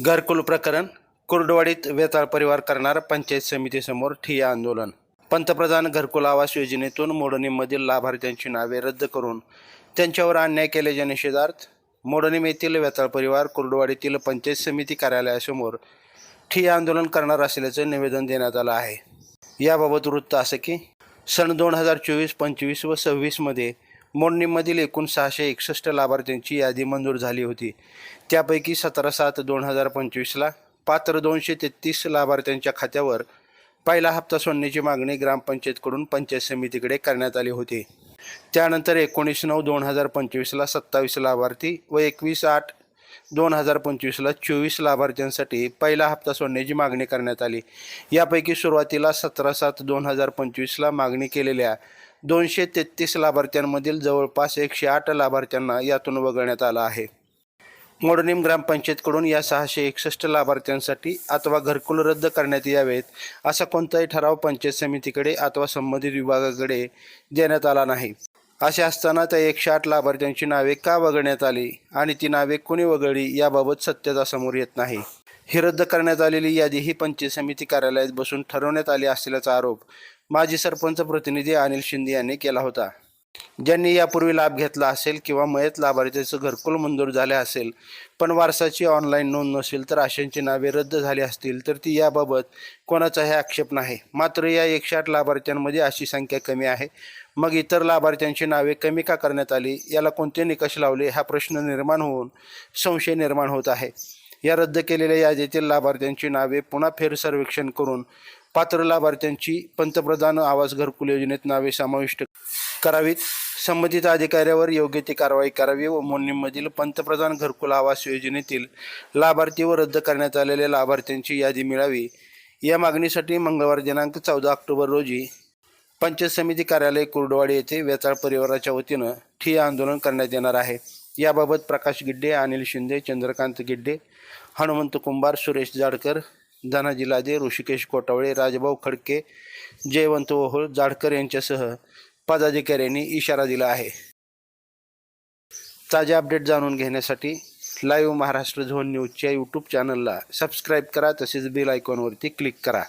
घरकुल प्रकरण कुर्डवाडीत वेताळ परिवार करणार पंचायत समितीसमोर ठिय्या आंदोलन. पंतप्रधान घरकुल आवास योजनेतून मोडणीमधील लाभार्थ्यांची नावे रद्द करून त्यांच्यावर अन्याय केल्याच्या निषेधार्थ मोडणीम येथील वेताळ परिवार कुर्डवाडीतील पंचायत समिती कार्यालयासमोर ठिय्या आंदोलन करणार असल्याचं निवेदन देण्यात आलं आहे. याबाबत वृत्त असं की सन दोन हजार चोवीस पंचवीस व सव्वीसमध्ये मोडणीमधील एकूण सहाशे एकसष्ट लाभार्थ्यांची यादी मंजूर झाली होती. त्यापैकी सतरा सात दोन हजार पंचवीसला पात्र दोनशे तेहतीस लाभार्थ्यांच्या खात्यावर पहिला हप्ता सोडण्याची मागणी ग्रामपंचायतकडून पंचायत समितीकडे करण्यात आली होती. त्यानंतर एकोणीस नऊ दोन हजार पंचवीसला सत्तावीस लाभार्थी व एकवीस आठ दोन हजार पंचवीसला चोवीस लाभार्थ्यांसाठी पहिला हप्ता सोडण्याची मागणी करण्यात आली. यापैकी सुरुवातीला सतरा सात दोन हजार पंचवीसला मागणी केलेल्या दोनशे तेहतीस लाभार्थ्यांमधील जवळपास एकशे आठ लाभार्थ्यांना यातून वगळण्यात आलं आहे. मोडणीम ग्रामपंचायतकडून या सहाशे एकसष्ट लाभार्थ्यांसाठी अथवा घरकुल रद्द करण्यात यावेत असा कोणताही ठराव पंचायत समितीकडे अथवा संबंधित विभागाकडे देण्यात आला नाही. असे असताना त्या एकशे आठ लाभार्थ्यांची नावे का वगळण्यात आली आणि ती नावे कोणी वगळली याबाबत सत्यता समोर येत नाही. ही रद्द करण्यात आलेली यादी ही पंचायत समिती कार्यालयात बसून ठरवण्यात आली असल्याचा आरोप माजी सरपंच प्रतिनिधी अनिल शिंदे यांनी केला होता. ज्यांनी यापूर्वी लाभ घेतला असेल किंवा मयत लाभार्थ्याचं घरकुल मंजूर झाले असेल पण वारसाची ऑनलाईन नोंद नसेल तर अशांची नावे रद्द झाली असतील तर ती याबाबत कोणाचाही आक्षेप नाही. मात्र या एकशे आठ लाभार्थ्यांमध्ये अशी संख्या कमी आहे. मग इतर लाभार्थ्यांची नावे कमी का करण्यात आली? याला कोणते निकष लावले? हा प्रश्न निर्माण होऊन संशय निर्माण होत आहे. या रद्द केलेल्या यादीतील लाभार्थ्यांची नावे पुन्हा फेर सर्वेक्षण करून पात्र लाभार्थ्यांची पंतप्रधान आवास घरकुल योजनेत नावे समाविष्ट करावीत. संबंधित अधिकाऱ्यावर योग्य ती कारवाई करावी व मोनीमधील पंतप्रधान घरकुल आवास योजनेतील लाभार्थी व रद्द करण्यात आलेल्या लाभार्थ्यांची यादी मिळावी. या मागणीसाठी मंगळवार दिनांक चौदा ऑक्टोबर रोजी पंचायत समिती कार्यालय कुर्डवाडी येथे वेताळ परिवाराच्या वतीनं ठिय्या आंदोलन करण्यात येणार आहे. याबाबत प्रकाश गिड्डे अनिल शिंदे चंद्रकांत गिड्डे हनुमंत कुंभार सुरेश जाडकर धनाजी लादे ऋषिकेश कोटावळे राजभाऊ खडके जयवंत ओहोळ जाडकर यांच्यासह पदाधिकाऱ्यांनी इशारा दिला आहे. ताजे अपडेट जाणून घेण्यासाठी लाईव्ह महाराष्ट्र झोन न्यूजच्या यूट्यूब चॅनलला सबस्क्राईब करा तसेच बेल आयकॉनवरती क्लिक करा.